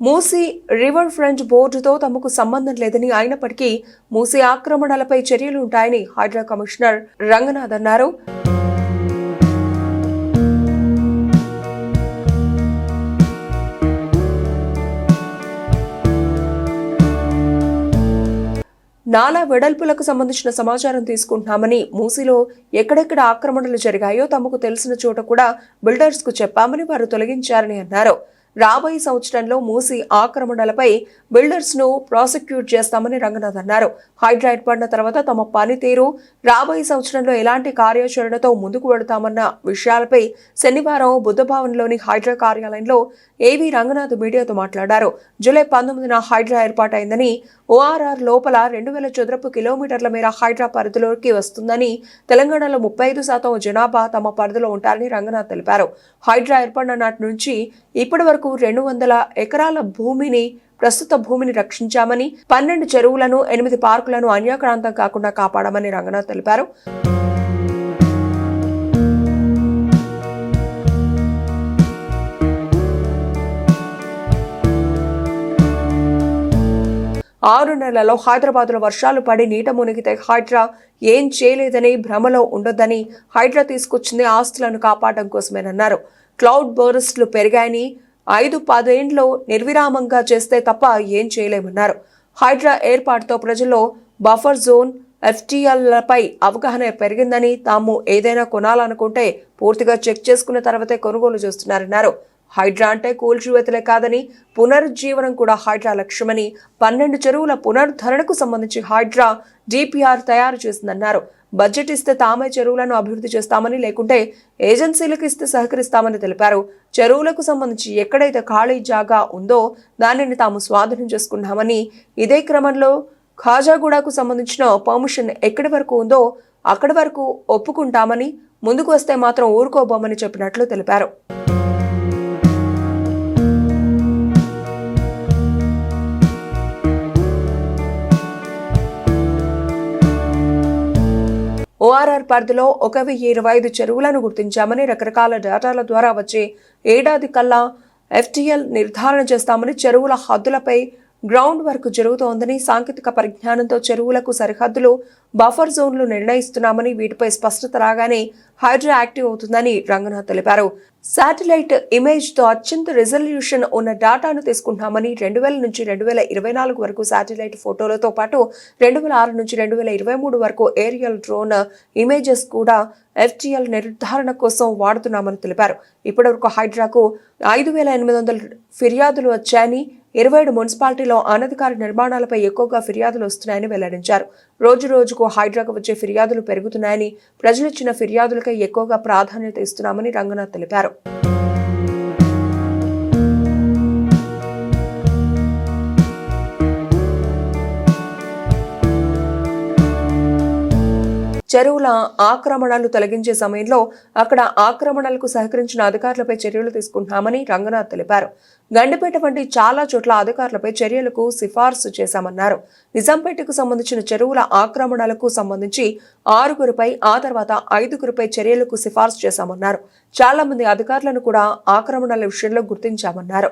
Musi river front బోర్డుతో తమకు సంబంధం లేదని అయినప్పటికీ మూసీ ఆక్రమణలపై చర్యలు ఉంటాయని హైడ్రా కమిషనర్ రంగనాథ్ అన్నారు. నాలా వెడల్పులకు సంబంధించిన సమాచారం తీసుకుంటున్నామని మూసీలో ఎక్కడెక్కడ ఆక్రమణలు జరిగాయో తమకు తెలిసిన చోట కూడా బిల్డర్స్కు చెప్పామని వారు తొలగించారని అన్నారు. రాబోయే సంవత్సరంలో మూసి ఆక్రమణలపై బిల్డర్స్ను ప్రాసిక్యూట్ చేస్తామని రంగనాథ్ అన్నారు. హైడ్రా ఏర్పడిన తర్వాత తమ పనితీరు రాబోయే సంవత్సరంలో ఎలాంటి కార్యాచరణతో ముందుకు వెళతామన్న విషయాలపై శనివారం బుద్ధభవన్లోని హైడ్రా కార్యాలయంలో ఏవి రంగనాథ్ మీడియాతో మాట్లాడారు. జూలై పంతొమ్మిదిన హైడ్రా ఏర్పాటైందని ఓఆర్ఆర్ లోపల రెండు వేల చదరపు కిలోమీటర్ల మేర హైడ్రా పరిధిలోకి వస్తుందని తెలంగాణలో ముప్పై ఐదు శాతం జనాభా తమ పరిధిలో ఉంటారని రంగనాథ్ తెలిపారు. హైడ్రా ఏర్పడిన నాటి నుంచి ఇప్పటి వరకు రెండు వందల ఎకరాల భూమిని ప్రస్తుత భూమిని రక్షించామని పన్నెండు చెరువులను ఎనిమిది పార్కులను అన్యాక్రాంతం కాకుండా కాపాడమని రంగనాథ్ తెలిపారు. ఆరు నెలల్లో హైదరాబాద్లో వర్షాలు పడి నీట మునిగితే హైడ్రా ఏం చేయలేదని భ్రమలో ఉండొద్దని హైడ్రా తీసుకొచ్చింది ఆస్తులను కాపాడడం కోసమేనన్నారు. క్లౌడ్ బర్స్ట్లు పెరిగాయని ఐదు పదేండ్లు నిర్విరామంగా చేస్తే తప్ప ఏం చేయలేమన్నారు. హైడ్రా ఏర్పాటుతో ప్రజల్లో బఫర్ జోన్ ఎఫ్టీఎల్లపై అవగాహన పెరిగిందని తాము ఏదైనా కొనాలనుకుంటే పూర్తిగా చెక్ చేసుకున్న తర్వాతే కొనుగోలు చేస్తున్నారన్నారు. హైడ్రా అంటే కూల్చివేతలే కాదని పునరుజ్జీవనం కూడా హైడ్రా లక్ష్యమని పన్నెండు చెరువుల పునరుద్ధరణకు సంబంధించి హైడ్రా డిపిఆర్ తయారు చేసిందన్నారు. బడ్జెట్ ఇస్తే తామే చెరువులను అభివృద్ధి చేస్తామని లేకుంటే ఏజెన్సీలకు ఇస్తే సహకరిస్తామని తెలిపారు. చెరువులకు సంబంధించి ఎక్కడైతే ఖాళీ జాగా ఉందో దానిని తాము స్వాధీనం చేసుకున్నామని ఇదే క్రమంలో ఖాజాగూడకు సంబంధించిన పర్మిషన్ ఎక్కడి వరకు ఉందో అక్కడి వరకు ఒప్పుకుంటామని ముందుకు వస్తే మాత్రం ఊరుకోబోమని చెప్పినట్లు తెలిపారు. ఎన్టీఆర్ పరిధిలో ఒక వెయ్యి ఇరవై ఐదు చెరువులను గుర్తించామని రకరకాల డేటాల ద్వారా వచ్చే ఏడాది కల్లా ఎఫ్టీఎల్ నిర్ధారణ చేస్తామని చెరువుల హద్దులపై గ్రౌండ్ వర్క్ జరుగుతోందని సాంకేతిక పరిజ్ఞానంతో చెరువులకు సరిహద్దులు బఫర్ జోన్లు నిర్ణయిస్తున్నామని వీటిపై స్పష్టత రాగానే హైడ్రో యాక్టివ్ అవుతుందని రంగనాథ్ తెలిపారు. శాటిలైట్ ఇమేజ్తో అత్యంత రిజల్యూషన్ ఉన్న డేటాను తీసుకుంటున్నామని రెండు వేల నుంచి రెండు వేల ఇరవై నాలుగు వరకు శాటిలైట్ ఫోటోలతో పాటు రెండు వేల ఆరు నుంచి రెండు వేల ఇరవై మూడు వరకు ఏరియల్ డ్రోన్ ఇమేజెస్ కూడా ఎఫ్టీఎల్ నిర్ధారణ కోసం వాడుతున్నామని తెలిపారు. ఇప్పటివరకు హైడ్రాకు ఐదు వేల ఎనిమిది వందల ఫిర్యాదులు వచ్చాయని ఇరవై ఏడు మున్సిపాలిటీలో అనధికార నిర్మాణాలపై ఎక్కువగా ఫిర్యాదులు వస్తున్నాయని వెల్లడించారు. రోజు రోజుకు హైడ్రాకు వచ్చే ఫిర్యాదులు పెరుగుతున్నాయని ప్రజలిచ్చిన ఫిర్యాదులకై ఎక్కువగా ప్రాధాన్యత ఇస్తున్నామని రంగనాథ్ తెలిపారు. Valeu! చెరువుల ఆక్రమణలు తొలగించే సమయంలో అక్కడ ఆక్రమణలకు సహకరించిన అధికారులపై చర్యలు తీసుకుంటున్నామని రంగనాథ్ తెలిపారు. గండిపేట వంటి చాలా చోట్ల అధికారులపై చర్యలకు సిఫార్సు చేశామన్నారు. నిజాంపేటకు సంబంధించిన చెరువుల ఆక్రమణలకు సంబంధించి ఆరుగురిపై ఆ తర్వాత ఐదుగురిపై చర్యలకు సిఫార్సు చేశామన్నారు. చాలా మంది అధికారులను కూడా ఆక్రమణల విషయంలో గుర్తించామన్నారు.